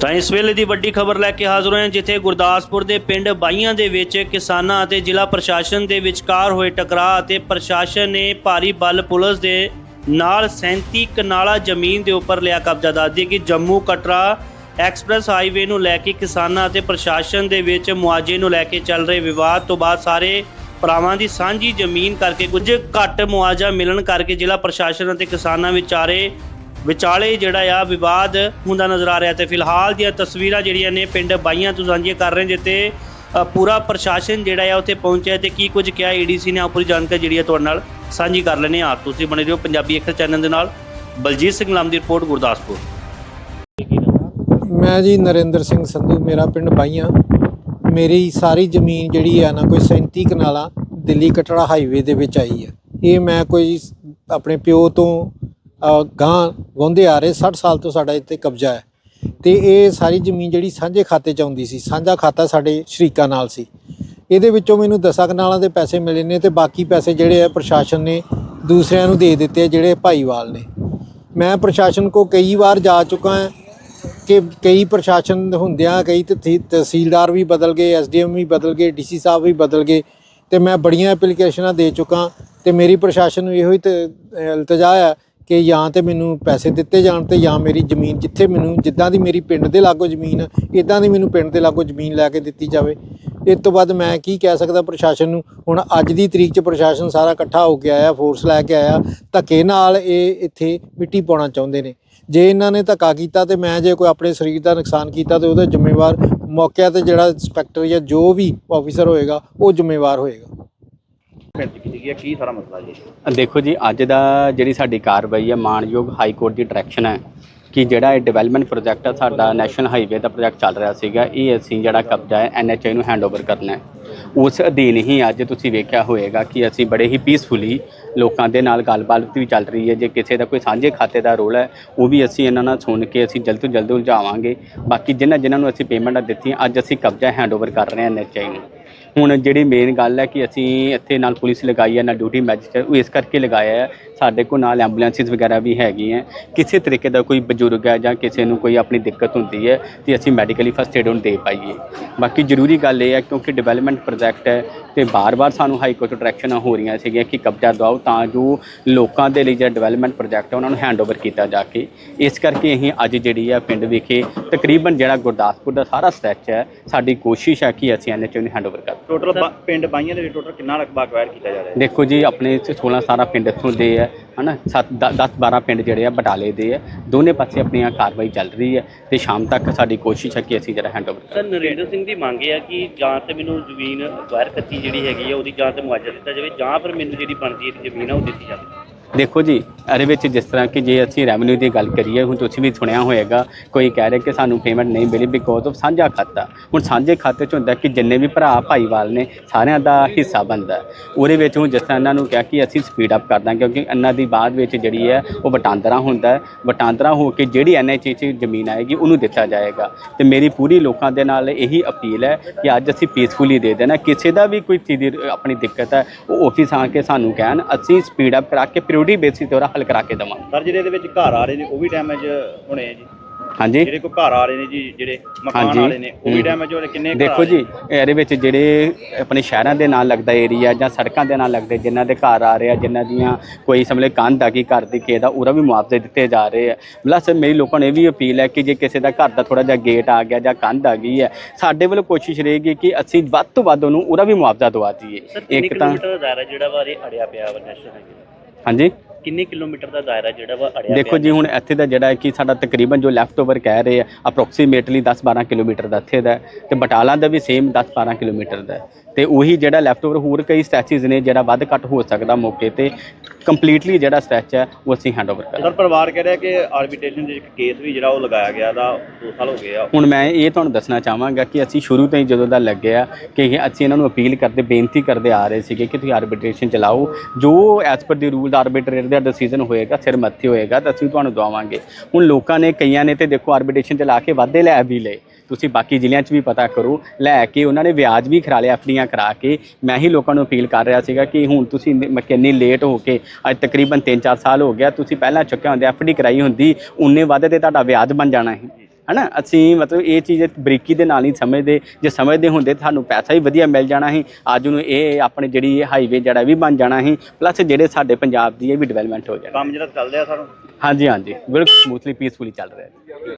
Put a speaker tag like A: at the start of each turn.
A: ਤਾਂ ਇਸ ਵੇਲੇ ਦੀ ਵੱਡੀ ਖਬਰ ਲੈ ਕੇ ਹਾਜ਼ਰ ਹੋਏ ਜਿੱਥੇ ਗੁਰਦਾਸਪੁਰ ਦੇ ਪਿੰਡ ਬਾਈਆਂ ਦੇ ਵਿੱਚ ਕਿਸਾਨਾਂ ਅਤੇ ਜ਼ਿਲ੍ਹਾ ਪ੍ਰਸ਼ਾਸਨ ਦੇ ਵਿਚਕਾਰ ਹੋਏ ਟਕਰਾਅ ਅਤੇ ਪ੍ਰਸ਼ਾਸਨ ਨੇ ਭਾਰੀ ਬਲ ਪੁਲਿਸ ਦੇ ਨਾਲ 37 ਕਨਾਲਾ ਜ਼ਮੀਨ ਦੇ ਉੱਪਰ ਲਿਆ ਕਬਜ਼ਾ ਦੱਸਦੀ ਕਿ ਜੰਮੂ ਕਟਰਾ ਐਕਸਪ੍ਰੈਸ ਹਾਈਵੇ ਨੂੰ ਲੈ ਕੇ ਕਿਸਾਨਾਂ ਅਤੇ ਪ੍ਰਸ਼ਾਸਨ ਦੇ ਵਿੱਚ ਮੁਆਵਜ਼ੇ ਨੂੰ ਲੈ ਕੇ ਚੱਲ ਰਹੇ ਵਿਵਾਦ ਤੋਂ ਬਾਅਦ ਸਾਰੇ ਭਰਾਵਾਂ ਦੀ ਸਾਂਝੀ ਜ਼ਮੀਨ ਕਰਕੇ ਕੁਝ ਘੱਟ ਮੁਆਵਜ਼ਾ ਮਿਲਣ ਕਰਕੇ ਜ਼ਿਲ੍ਹਾ ਪ੍ਰਸ਼ਾਸਨ ਅਤੇ ਕਿਸਾਨਾਂ ਵਿਚਾਰੇ ਵਿਚਾਲੇ ਜਿਹੜਾ ਆ ਵਿਵਾਦ ਹੁੰਦਾ ਨਜ਼ਰ ਆ ਰਿਹਾ ਤੇ ਫਿਲਹਾਲ ਦੀਆਂ ਤਸਵੀਰਾਂ ਜਿਹੜੀਆਂ ਨੇ ਪਿੰਡ ਬਾਈਆਂ ਤੋਂ ਸਾਂਝੀਆਂ ਕਰ ਰਹੇ ਹਾਂ ਜਿੱਥੇ ਪੂਰਾ ਪ੍ਰਸ਼ਾਸਨ ਜਿਹੜਾ ਆ ਉੱਥੇ ਪਹੁੰਚਿਆ ਤੇ ਕੀ ਕੁਝ ਕਿਹਾ ਏਡੀਸੀ ਨੇ ਆਪਣੀ ਜਾਣਕਾਰੀ ਜਿਹੜੀ ਆ ਤੁਹਾਡੇ ਨਾਲ ਸਾਂਝੀ ਕਰ ਲੈਣੇ ਆ ਤੁਸੀਂ ਬਣੇ ਰਹੋ ਪੰਜਾਬੀ ਅੱਖਰ ਚੈਨਲ ਦੇ ਨਾਲ। ਬਲਜੀਤ ਸਿੰਘ ਲਾਮ ਦੀ ਰਿਪੋਰਟ, ਗੁਰਦਾਸਪੁਰ।
B: ਮੈਂ ਜੀ ਨਰਿੰਦਰ ਸਿੰਘ ਸੰਧੂ, ਮੇਰਾ ਪਿੰਡ ਬਾਈਆਂ। ਮੇਰੀ ਸਾਰੀ ਜ਼ਮੀਨ ਜਿਹੜੀ ਆ ਨਾ, ਕੋਈ 37 ਕਨਾਲਾਂ ਦਿੱਲੀ ਕਟੜਾ ਹਾਈਵੇ ਦੇ ਵਿੱਚ ਆਈ ਆ। ਇਹ ਮੈਂ ਕੋਈ ਆਪਣੇ ਪਿਓ ਤੋਂ ਗਾਂ ਗਾਉਂਦੇ ਆ ਰਹੇ 60 ਸਾਲ ਤੋਂ ਸਾਡਾ ਇੱਥੇ ਕਬਜ਼ਾ ਹੈ। ਤੇ ਇਹ ਸਾਰੀ ਜ਼ਮੀਨ ਜਿਹੜੀ ਸਾਂਝੇ ਖਾਤੇ 'ਚ ਆਉਂਦੀ ਸੀ, ਸਾਂਝਾ ਖਾਤਾ ਸਾਡੇ ਸ਼ਰੀਕਾਂ ਨਾਲ ਸੀ। ਇਹਦੇ ਵਿੱਚੋਂ ਮੈਨੂੰ ਦਸਾਂ ਕਨਾਲਾਂ ਦੇ ਪੈਸੇ ਮਿਲੇ ਨੇ ਤੇ ਬਾਕੀ ਪੈਸੇ ਜਿਹੜੇ ਆ ਪ੍ਰਸ਼ਾਸਨ ਨੇ ਦੂਸਰਿਆਂ ਨੂੰ ਦੇ ਦਿੱਤੇ ਜਿਹੜੇ ਭਾਈਵਾਲ ਨੇ। ਮੈਂ ਪ੍ਰਸ਼ਾਸਨ ਕੋ ਕਈ ਵਾਰ ਜਾ ਚੁੱਕਾ ਹਾਂ ਕਿ ਕਈ ਪ੍ਰਸ਼ਾਸਨ ਹੁੰਦਿਆਂ ਕਈ ਤਹਿ- ਤਹਿਸੀਲਦਾਰ ਵੀ ਬਦਲ ਗਏ ਐਸਡੀਐਮ ਵੀ ਬਦਲ ਗਏ ਡੀਸੀ ਸਾਹਿਬ ਵੀ ਬਦਲ ਗਏ ਤੇ ਮੈਂ ਬੜੀਆਂ ਐਪਲੀਕੇਸ਼ਨਾਂ ਦੇ ਚੁੱਕਾ ਤੇ ਮੇਰੀ ਪ੍ਰਸ਼ਾਸਨ ਨੂੰ ਇਹੋ ਹੀ ਤ- ਇਲਤਜਾ ਹੈ ਕਿ ਜਾਂ ਤੇ ਮੈਨੂੰ ਪੈਸੇ ਦਿੱਤੇ ਜਾਣ ਤੇ ਜਾਂ ਮੇਰੀ ਜ਼ਮੀਨ ਜਿੱਥੇ ਮੈਨੂੰ, ਜਿੱਦਾਂ ਦੀ ਮੇਰੀ ਪਿੰਡ ਦੇ ਲਾਗੋ ਜ਼ਮੀਨ ਇਦਾਂ ਦੀ ਮੈਨੂੰ ਪਿੰਡ ਦੇ ਲਾਗੋ ਜ਼ਮੀਨ ਲੈ ਕੇ ਦਿੱਤੀ ਜਾਵੇ। ਇਸ ਤੋਂ ਬਾਅਦ ਮੈਂ ਕੀ ਕਹਿ ਸਕਦਾ ਪ੍ਰਸ਼ਾਸਨ ਨੂੰ, ਹੁਣ ਅੱਜ ਦੀ ਤਰੀਕ 'ਚ ਪ੍ਰਸ਼ਾਸਨ ਸਾਰਾ ਇਕੱਠਾ ਹੋ ਕੇ ਆਇਆ ਫੋਰਸ ਲੈ ਕੇ ਆਇਆ, ਧੱਕੇ ਨਾਲ ਇਹ ਇੱਥੇ ਮਿੱਟੀ ਪਾਉਣਾ ਚਾਹੁੰਦੇ ਨੇ। ਜੇ ਇਹਨਾਂ ਨੇ ਧੱਕਾ ਕੀਤਾ ਤੇ ਮੈਂ ਜੇ ਕੋਈ ਆਪਣੇ ਸਰੀਰ ਦਾ ਨੁਕਸਾਨ ਕੀਤਾ ਤੇ ਉਹਦਾ ਜ਼ਿੰਮੇਵਾਰ ਮੌਕੇ ਤੇ ਜਿਹੜਾ ਇੰਸਪੈਕਟਰ ਜਾਂ ਜੋ ਵੀ ਆਫੀਸਰ ਹੋਏਗਾ, ਉਹ ਜ਼ਿੰਮੇਵਾਰ ਹੋਏਗਾ।
C: ਪਿੰਡ ਕੀਤੀ ਗਈ ਹੈ ਕੀ ਸਾਰਾ ਮਸਲਾ ਜੀ?
D: ਦੇਖੋ ਜੀ, ਅੱਜ ਦਾ ਜਿਹੜੀ ਸਾਡੀ ਕਾਰਵਾਈ ਹੈ, ਮਾਨਯੋਗ ਹਾਈ ਕੋਰਟ ਦੀ ਡਾਇਰੈਕਸ਼ਨ ਹੈ ਕਿ ਜਿਹੜਾ ਇਹ ਡਿਵੈਲਪਮੈਂਟ ਪ੍ਰੋਜੈਕਟ ਆ, ਸਾਡਾ ਨੈਸ਼ਨਲ ਹਾਈਵੇ ਦਾ ਪ੍ਰੋਜੈਕਟ ਚੱਲ ਰਿਹਾ ਸੀਗਾ, ਇਹ ਅਸੀਂ ਜਿਹੜਾ ਕਬਜ਼ਾ ਹੈ ਐਨਐਚਆਈ ਨੂੰ ਹੈਂਡਓਵਰ ਕਰਨਾ ਹੈ। ਉਸ ਅਧੀਨ ਹੀ ਅੱਜ ਤੁਸੀਂ ਵੇਖਿਆ ਹੋਵੇਗਾ ਕਿ ਅਸੀਂ ਬੜੇ ਹੀ ਪੀਸਫੁਲੀ ਲੋਕਾਂ ਦੇ ਨਾਲ ਗੱਲਬਾਤ ਵੀ ਚੱਲ ਰਹੀ ਹੈ। ਜੇ ਕਿਸੇ ਦਾ ਕੋਈ ਸਾਂਝੇ ਖਾਤੇ ਦਾ ਰੋਲ ਹੈ, ਉਹ ਵੀ ਅਸੀਂ ਇਹਨਾਂ ਨਾਲ ਸੁਣ ਕੇ ਅਸੀਂ ਜਲਦ ਤੋਂ ਜਲਦ ਉਲਝਾਵਾਂਗੇ। ਬਾਕੀ ਜਿਨ੍ਹਾਂ ਜਿਨ੍ਹਾਂ ਨੂੰ ਅਸੀਂ ਪੇਮੈਂਟਾਂ ਦਿੱਤੀਆਂ ਅੱਜ ਅਸੀਂ ਕਬਜ਼ਾ ਹੈਂਡਓਵਰ ਕਰ ਰਹੇ ਹਾਂ ਐਨਐਚਆਈ ਨੂੰ। ਹੁਣ ਜਿਹੜੀ ਮੇਨ ਗੱਲ ਹੈ ਕਿ ਅਸੀਂ ਇੱਥੇ ਨਾਲ ਪੁਲਿਸ ਲਗਾਈ ਹੈ, ਨਾਲ ਡਿਊਟੀ ਮੈਜਿਸਟਰ ਉਹ ਇਸ ਕਰਕੇ ਲਗਾਇਆ ਹੈ, ਸਾਡੇ ਕੋਲ ਨਾਲ ਐਂਬੂਲੈਂਸਿਸ ਵਗੈਰਾ ਵੀ ਹੈਗੀਆਂ ਕਿਸੇ ਤਰੀਕੇ ਦਾ ਕੋਈ ਬਜ਼ੁਰਗ ਹੈ ਜਾਂ ਕਿਸੇ ਨੂੰ ਕੋਈ ਆਪਣੀ ਦਿੱਕਤ ਹੁੰਦੀ ਹੈ, ਤੇ ਅਸੀਂ ਮੈਡੀਕਲੀ ਫਸਟ ਏਡ ਉਹਨੂੰ ਦੇ ਪਾਈਏ। ਬਾਕੀ ਜ਼ਰੂਰੀ ਗੱਲ ਇਹ ਹੈ ਕਿਉਂਕਿ ਡਿਵੈਲਪਮੈਂਟ ਪ੍ਰੋਜੈਕਟ ਹੈ ਤੇ ਬਾਰ-ਬਾਰ ਸਾਨੂੰ ਹਾਈ ਕੋਰਟ ਡਾਇਰੈਕਸ਼ਨਾਂ ਹੋ ਰਹੀਆਂ ਸੀਗੀਆਂ ਕਿ ਕਬਜ਼ਾ ਦਿਵਾਓ ਤਾਂ ਜੋ ਲੋਕਾਂ ਦੇ ਲਈ ਜਿਹੜਾ ਡਿਵੈਲਪਮੈਂਟ ਪ੍ਰੋਜੈਕਟ ਹੈ ਉਹਨਾਂ ਨੂੰ ਹੈਂਡਓਵਰ ਕੀਤਾ ਜਾ ਕੇ। ਇਸ ਕਰਕੇ ਅਸੀਂ ਅੱਜ ਜਿਹੜੀ ਹੈ ਪਿੰਡ ਵਿਖੇ ਤਕਰੀਬਨ ਜਿਹੜਾ ਗੁਰਦਾਸਪੁਰ ਦਾ ਸਾਰਾ ਸਟ੍ਰੈਚ ਹੈ ਸਾਡੀ ਕੋਸ਼ਿਸ਼ ਹੈ ਕਿ ਅਸੀਂ ਐਨਐਚਓ ਨੂੰ ਹੈਂਡਓਵਰ ਕਰ
C: ਟੋਟਲ ਪਿੰਡ ਬਾਈਆਂ ਦੇ ਟੋਟਲ ਕਿੰਨਾ ਰਕਬਾ ਅਕਵਾਇਰ ਕੀਤਾ ਜਾ ਰਿਹਾ ਹੈ?
D: ਦੇਖੋ ਜੀ ਆਪਣੇ ਇੱਥੇ 16 17 ਪਿੰਡ ਇੱਥੋਂ ਦੇ ਹੈ ਹਨਾ? 7 10 12 ਪਿੰਡ ਜਿਹੜੇ ਆ ਬਟਾਲੇ ਦੇ ਹੈ ਦੋਨੇ ਪਾਸੇ ਆਪਣੀਆਂ ਕਾਰਵਾਈ ਚੱਲ ਰਹੀ ਹੈ ਤੇ ਸ਼ਾਮ ਤੱਕ ਸਾਡੀ ਕੋਸ਼ਿਸ਼ ਹੈ ਕਿ ਅਸੀਂ ਜਿਹੜਾ ਹੈਂਡਓਵਰ
A: ਸਰ ਨਰਿੰਦਰ ਸਿੰਘ ਦੀ ਮੰਗ ਇਹ ਹੈ ਕਿ ਜਾਂ ਤੇ ਮੈਨੂੰ ਜ਼ਮੀਨ ਅਕਵਾਇਰ ਕੱਤੀ ਜਿਹੜੀ ਹੈਗੀ ਆ, ਉਹਦੀ ਜਾਂ ਤੇ ਮੁਆਵਜ਼ਾ ਦਿੱਤਾ ਜਾਵੇ ਜਾਂ ਫਿਰ ਮੈਨੂੰ ਜਿਹੜੀ ਬਣਦੀ ਹੈ ਜ਼ਮੀਨ ਆ, ਉਹ ਦਿੱਤੀ ਜਾਵੇ।
D: ਦੇਖੋ ਜੀ, ਇਹਦੇ ਵਿੱਚ ਜਿਸ ਤਰ੍ਹਾਂ ਕਿ ਜੇ ਅਸੀਂ ਰੈਵਨਿਊ ਦੀ ਗੱਲ ਕਰੀਏ, ਹੁਣ ਤੁਸੀਂ ਵੀ ਸੁਣਿਆ ਹੋਏਗਾ, ਕੋਈ ਕਹਿ ਰਿਹਾ ਕਿ ਸਾਨੂੰ ਪੇਮੈਂਟ ਨਹੀਂ ਮਿਲੀ ਬਿਕੋਜ਼ ਆਫ ਸਾਂਝਾ ਖਾਤਾ। ਹੁਣ ਸਾਂਝੇ ਖਾਤੇ 'ਚ ਹੁੰਦਾ ਕਿ ਜਿੰਨੇ ਵੀ ਭਰਾ ਭਾਈਵਾਲ ਨੇ, ਸਾਰਿਆਂ ਦਾ ਹਿੱਸਾ ਬਣਦਾ ਉਹਦੇ ਵਿੱਚ ਹੁਣ ਜਿਸ ਤਰ੍ਹਾਂ ਇਹਨਾਂ ਨੂੰ ਕਿਹਾ ਕਿ ਅਸੀਂ ਸਪੀਡ ਅਪ ਕਰਦਾਂ ਕਿਉਂਕਿ ਇਹਨਾਂ ਦੀ ਬਾਅਦ ਵਿੱਚ ਜਿਹੜੀ ਹੈ, ਉਹ ਵਟਾਂਦਰਾ ਹੁੰਦਾ ਵਟਾਂਦਰਾ ਹੋ ਕੇ ਜਿਹੜੀ ਐਨਐਚਏ 'ਚ ਜ਼ਮੀਨ ਆਏਗੀ, ਉਹਨੂੰ ਦਿੱਤਾ ਜਾਏਗਾ। ਤੇ ਮੇਰੀ ਪੂਰੀ ਲੋਕਾਂ ਦੇ ਨਾਲ ਇਹੀ ਅਪੀਲ ਹੈ ਕਿ ਅੱਜ ਅਸੀਂ ਪੀਸਫੁਲੀ ਦੇ ਦੇਣਾ ਕਿਸੇ ਦਾ ਵੀ ਕੋਈ ਚੀਜ਼ ਦੀ ਆਪਣੀ ਦਿੱਕਤ ਹੈ, ਉਹ ਆਫਿਸ ਆ ਕੇ ਸਾਨੂੰ ਕਹਿਣ, ਅਸੀਂ ਸਪੀਡ ਅਪ ਕਰਾ ਕੇ ਪ੍ਰਾਇੋਰਟੀ ਬੇਸਿਸ ਤੇ ਉਹਦਾ ਹੱਲ ਕਰਾ ਕੇ ਦੇਵਾਂਗੇ।
C: ਸਰ ਜਿਹੜੇ ਇਹਦੇ ਵਿੱਚ ਘਰ ਆ ਰਹੇ ਨੇ ਉਹ ਵੀ ਡੈਮੇਜ ਹੋਣੇ ਆ ਜੀ।
D: ਹਾਂਜੀ।
C: ਜਿਹੜੇ ਕੋਈ ਘਰ ਆ ਰਹੇ ਨੇ ਜੀ ਜਿਹੜੇ ਮਕਾਨ
D: ਹਾਂਜੀ।
C: ਵਾਲੇ ਨੇ ਉਹ ਵੀ
D: ਹੂੰ।
C: ਡੈਮੇਜ ਹੋਣੇ ਕਿੰਨੇ ਘਰ
D: ਦੇਖੋ
C: ਆ
D: ਜੀ ਇਹਦੇ ਵਿੱਚ ਜਿਹੜੇ ਆਪਣੇ ਸ਼ਹਿਰਾਂ ਦੇ ਨਾਲ ਲੱਗਦਾ ਏਰੀਆ ਜਾਂ ਸੜਕਾਂ ਦੇ ਨਾਲ ਲੱਗਦੇ ਜਿਨ੍ਹਾਂ ਦੇ ਘਰ ਆ ਰਹੇ ਆ ਜਿਨ੍ਹਾਂ ਦੀਆਂ ਕੋਈ ਸਮਲੇ ਕੰਧ ਆ ਗਈ ਘਰ ਦੀ ਕਿਸੇ ਦਾ ਉਹਦਾ ਵੀ ਮੁਆਵਜ਼ੇ ਦਿੱਤੇ ਜਾ ਰਹੇ ਆ। ਪਲੱਸ ਮੇਰੀ ਲੋਕਾਂ ਨੂੰ ਇਹ ਵੀ ਅਪੀਲ ਹੈ ਕਿ ਜੇ ਕਿਸੇ ਦਾ ਘਰ ਦਾ ਥੋੜਾ ਜਿਹਾ ਗੇਟ ਆ ਗਿਆ ਜਾਂ ਕੰਧ ਆ ਗਈ ਹੈ ਸਾਡੇ ਵੱਲੋਂ ਕੋਸ਼ਿਸ਼ ਰਹੇਗੀ ਕਿ ਅਸੀਂ ਵੱਧ ਤੋਂ ਵੱਧ ਉਹਨੂੰ ਉਹਦਾ ਵੀ ਮੁਆਵਜ਼ਾ ਦਵਾ ਦਈਏ।
A: ਸਰ ਕਿੰਨੇ
D: ਇੱਕ ਤਾਂ
A: ਕਿਲੋਮੀਟਰ ਦਾ ਦਾਇਰਾ ਜਿਹੜਾ ਵਾ ਇਹ ਅੜਿਆ ਪਿਆ ਵਾ ਨੈਸ਼ਨਲ ਹਾਈਵੇ
D: ਹਾਂਜੀ?
A: ਕਿੰਨੇ ਕਿਲੋਮੀਟਰ ਦਾ ਦਾਇਰਾ ਜਿਹੜਾ ਵਾ ਅੜਿਆ
D: ਦੇਖੋ ਜੀ ਹੁਣ ਇੱਥੇ ਦਾ ਜਿਹੜਾ ਕਿ ਸਾਡਾ ਤਕਰੀਬਨ ਜੋ ਲੈਫਟ ਓਵਰ ਕਹਿ ਰਹੇ ਆ ਅਪਰੋਕਸੀਮੇਟਲੀ 10-12 ਕਿਲੋਮੀਟਰ ਦਾ ਇੱਥੇ ਦਾ ਤੇ ਬਟਾਲਾ ਦਾ ਵੀ ਸੇਮ 10-12 ਕਿਲੋਮੀਟਰ ਦਾ ਤੇ ਉਹੀ ਜਿਹੜਾ ਲੈਫਟ ਓਵਰ ਹੋਰ ਕਈ ਸਟੈਚਿਸ ਨੇ ਜਿਹੜਾ ਵੱਧ ਘੱਟ ਹੋ ਸਕਦਾ ਮੌਕੇ ਤੇ ਕੰਪਲੀਟਲੀ ਜਿਹੜਾ ਸਟੈਚ ਹੈ ਉਹ ਅਸੀਂ ਹੈਂਡਓਵਰ ਕਰਾਂਗੇ।
C: ਸਰ ਪਰਿਵਾਰ ਕਹਿ ਰਿਹਾ ਕਿ ਆਰਬਿਟ੍ਰੇਸ਼ਨ ਦੇ ਇੱਕ ਕੇਸ ਵੀ ਜਿਹੜਾ ਉਹ ਲਗਾਇਆ ਗਿਆ ਦਾ 2 ਸਾਲ ਹੋ ਗਏ ਆ।
D: ਹੁਣ ਮੈਂ ਇਹ ਤੁਹਾਨੂੰ ਦੱਸਣਾ ਚਾਹਾਂਗਾ ਕਿ ਅਸੀਂ ਸ਼ੁਰੂ ਤੋਂ ਹੀ ਜਦੋਂ ਦਾ ਲੱਗਿਆ ਕਿ ਅਸੀਂ ਇਹਨਾਂ ਨੂੰ ਅਪੀਲ ਕਰਦੇ ਬੇਨਤੀ ਕਰਦੇ ਆ ਰਹੇ ਸੀਗੇ ਕਿ ਤੁਸੀਂ ਆਰਬਿਟ੍ਰੇਸ਼ਨ ਚਲਾਓ। ਜੋ ਐਸ ਪਰ ਦੀ ਰੂਲ ਆਰਬਿਟਰੇਟਰ ਦਾ ਡਿਸੀਜਨ ਹੋਏਗਾ, ਸਿਰ ਮੱਥੇ ਹੋਏਗਾ, ਤਾਂ ਅਸੀਂ ਤੁਹਾਨੂੰ ਦਵਾਵਾਂਗੇ। ਹੁਣ ਲੋਕਾਂ ਨੇ, ਕਈਆਂ ਨੇ ਤੇ ਦੇਖੋ ਆਰਬਿਟ੍ਰੇਸ਼ਨ ਚਲਾ ਕੇ ਵਾਧੇ ਲੈ ਵੀ ਲਏ। ਤੁਸੀਂ ਬਾਕੀ ਜ਼ਿਲ੍ਹਿਆਂ 'ਚ ਵੀ ਪਤਾ ਕਰੋ, ਲੈ ਕੇ ਉਹਨਾਂ ਨੇ ਵਿਆਜ ਵੀ ਖਰਾ ਲਿਆ ਐਫਡੀਆਂ ਕਰਾ ਕੇ। ਮੈਂ ਹੀ ਲੋਕਾਂ ਨੂੰ ਅਪੀਲ ਕਰ ਰਿਹਾ ਸੀਗਾ ਕਿ ਹੁਣ ਤੁਸੀਂ ਨ- ਕਿੰਨੀ ਲੇਟ ਹੋ ਕੇ, ਅੱਜ ਤਕਰੀਬਨ 3-4 ਸਾਲ ਹੋ ਗਿਆ, ਤੁਸੀਂ ਪਹਿਲਾਂ ਚੁੱਕਿਆ ਹੁੰਦੇ ਐਫਡੀ ਕਰਾਈ ਹੁੰਦੀ, ਉਨੇ ਵਾਧੇ ਤੇ ਤੁਹਾਡਾ ਵਿਆਜ ਬਣ ਜਾਣਾ ਸੀ। ਹਨਾ? ਅਸੀਂ ਮਤਲਬ ਇਹ ਚੀਜ਼ ਬਰੀਕੀ ਦੇ ਨਾਲ ਨਹੀਂ ਸਮਝਦੇ। ਜੇ ਸਮਝਦੇ ਹੁੰਦੇ ਤਾਂ ਸਾਨੂੰ ਪੈਸਾ ਵੀ ਵਧੀਆ ਮਿਲ ਜਾਣਾ ਸੀ। ਅੱਜ ਨੂੰ ਇਹ ਆਪਣੇ ਜਿਹੜੀ ਹਾਈਵੇ ਜਿਹੜਾ ਵੀ ਬਣ ਜਾਣਾ ਸੀ ਪਲੱਸ ਜਿਹੜੇ ਸਾਡੇ ਪੰਜਾਬ ਦੀ ਇਹ ਵੀ ਡਿਵੈਲਪਮੈਂਟ ਹੋ ਜਾਣਾ।
C: ਕੰਮ ਜਿਹੜਾ ਚੱਲ ਰਿਹਾ ਸਰ
D: ਹਾਂਜੀ ਹਾਂਜੀ। ਬਿਲਕੁਲ ਸਮੂਥਲੀ ਪੀਸਫੁਲੀ ਚੱਲ ਰਿਹਾ। ਹੈ